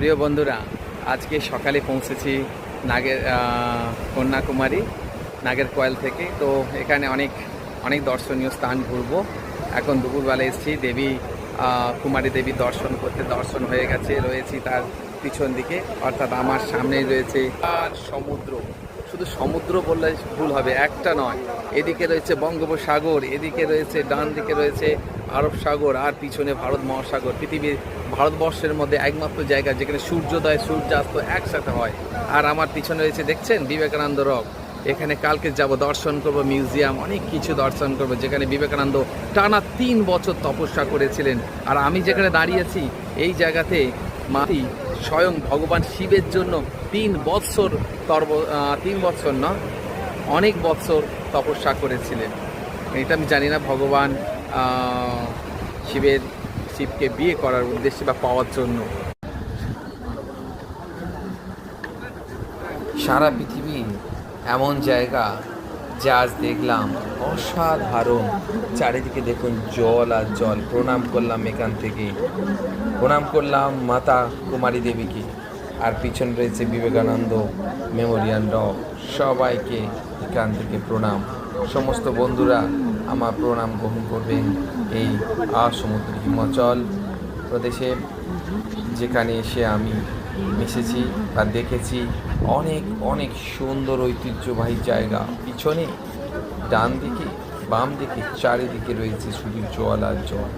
প্রিয় বন্ধুরা, আজকে সকালে পৌঁছেছি নাগের কন্যাকুমারী, নাগের কয়েল থেকে। তো এখানে অনেক অনেক দর্শনীয় স্থান ঘুরবো। এখন দুপুরবেলা এসেছি, দেবী কুমারী দেবী দর্শন করতে দর্শন হয়ে গেছে। রয়েছি তার পিছন দিকে, অর্থাৎ আমার সামনেই রয়েছে সমুদ্র। শুধু সমুদ্র বললে ভুল হবে, একটা নয়। এদিকে রয়েছে বঙ্গোপসাগর, এদিকে রয়েছে ডান দিকে রয়েছে আরব সাগর, আর পিছনে ভারত মহাসাগর। পৃথিবীর ভারতবর্ষের মধ্যে একমাত্র জায়গা যেখানে সূর্যোদয়, সূর্যাস্ত একসাথে হয়। আর আমার পিছনে রয়েছে, দেখছেন? বিবেকানন্দ রক এখানে কালকে যাব, দর্শন করব, মিউজিয়াম, অনেক কিছু দর্শন করব, যেখানে বিবেকানন্দ টানা তিন বছর তপস্যা করেছিলেন। আর আমি যেখানে দাঁড়িয়েছি, এই জায়গাতে মাতি স্বয়ং ভগবান শিবের জন্য তিন বৎসর তর্ব তিন বৎসর না, অনেক বৎসর তপস্যা করেছিলেন। এটা আমি জানি না, ভগবান শিবের, শিবকে বিয়ে করার উদ্দেশ্যে বা পাওয়ার জন্য। সারা পৃথিবী এমন জায়গা যা দেখলাম অসাধারণ। চারিদিকে দেখুন জল আর জল। প্রণাম করলাম এখান থেকে। প্রণাম করলাম মাতা কুমারী দেবীকে। আর পিছন রয়েছে বিবেকানন্দ মেমোরিয়াল রক সবাইকে এখান থেকে প্রণাম। সমস্ত বন্ধুরা আমার প্রণাম গ্রহণ করবেন এই আসমুদ্র হিমাচল প্রদেশে, যেখানে এসে আমি মিশেছি বা দেখেছি অনেক অনেক সুন্দর ঐতিহ্যবাহী জায়গা। পিছনে ডান দিকে, বাম দিকে, চারিদিকে রয়েছে শুধু জল আর জল।